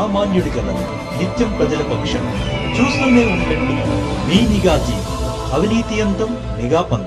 సామాన్యుడి కదా. నిత్యం ప్రజల పక్షం. చూస్తూనే ఉండండి మీ నిఘా అవినీతి అంతం నిఘా పంతం.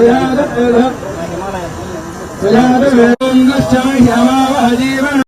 Say, I don't know.